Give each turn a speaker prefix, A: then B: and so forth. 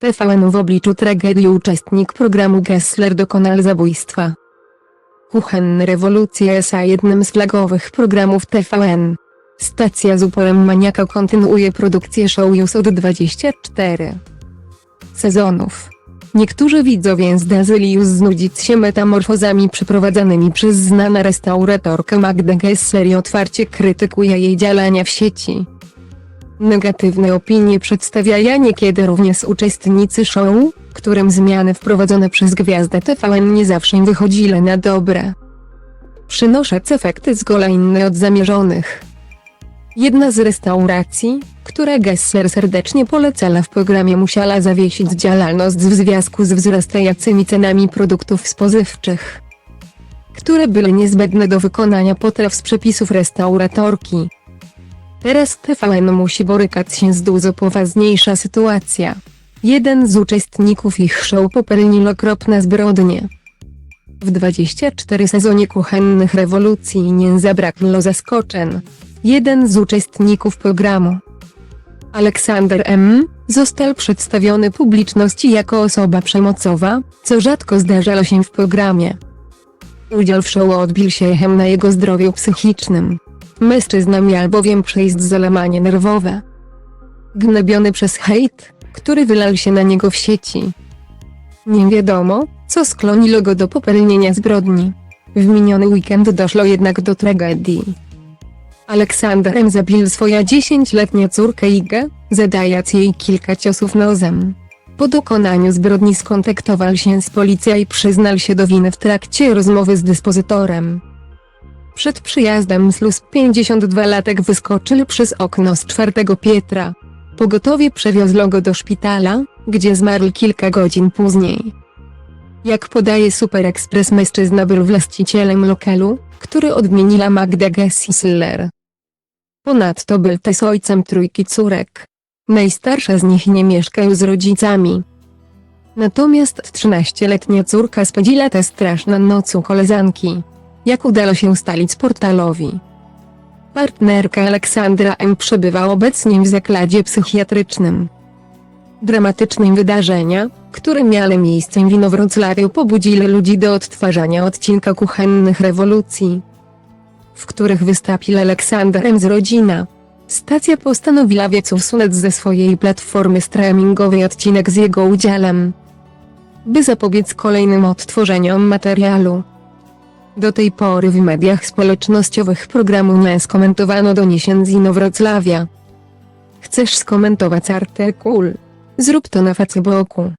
A: TVN w obliczu tragedii uczestnik programu Gessler dokonał zabójstwa. Kuchenny Rewolucja S.A. jednym z flagowych programów TVN. Stacja z uporem maniaka kontynuuje produkcję show już od 24 sezonów. Niektórzy widzowie zdarzyli już znudzić się metamorfozami przeprowadzanymi przez znana restauratorkę Magdę Gessler i otwarcie krytykuje jej działania w sieci. Negatywne opinie przedstawiają niekiedy również uczestnicy show, którym zmiany wprowadzone przez gwiazdę TVN nie zawsze wychodziły na dobre. Przynoszec efekty z gola inne od zamierzonych. Jedna z restauracji, które Gessler serdecznie polecała w programie musiała zawiesić działalność w związku z wzrastającymi cenami produktów spożywczych, które były niezbędne do wykonania potraw z przepisów restauratorki. Teraz TVN musi borykać się z dużo poważniejsza sytuacja. Jeden z uczestników ich show popełnił okropne zbrodnie. W 24 sezonie kuchennych rewolucji nie zabrakło zaskoczeń. Jeden z uczestników programu, Aleksander M., został przedstawiony publiczności jako osoba przemocowa, co rzadko zdarzało się w programie. Udział w show odbił się echem na jego zdrowiu psychicznym. Mężczyzna miał bowiem przejść załamanie nerwowe. Gnobiony przez hejt, który wylał się na niego w sieci. Nie wiadomo, co skłoniło go do popełnienia zbrodni. W miniony weekend doszło jednak do tragedii. Aleksander M. zabił swoją 10-letnią córkę Igę, zadając jej kilka ciosów nozem. Po dokonaniu zbrodni skontaktował się z policją i przyznał się do winy w trakcie rozmowy z dyspozytorem. Przed przyjazdem Slus 52-latek wyskoczył przez okno z czwartego piętra. Pogotowie przewiozło go do szpitala, gdzie zmarł kilka godzin później. Jak podaje Super Express mężczyzna był właścicielem lokalu, który odmieniła Magda Gessler. Ponadto był też ojcem trójki córek. Najstarsza z nich nie mieszka już z rodzicami. Natomiast 13-letnia córka spędziła tę straszną noc u koleżanki. Jak udało się ustalić portalowi. Partnerka Aleksandra M. przebywa obecnie w zakładzie psychiatrycznym. Dramatyczne wydarzenia, które miały miejsce w Inowrocławiu pobudziły ludzi do odtwarzania odcinka kuchennych rewolucji, w których wystąpił Aleksander M. z rodzina. Stacja postanowiła więc usunąć ze swojej platformy streamingowej odcinek z jego udziałem, by zapobiec kolejnym odtworzeniom materialu. Do tej pory w mediach społecznościowych programu nie skomentowano doniesień z Inowrocławia. Chcesz skomentować artykuł? Zrób to na Facebooku.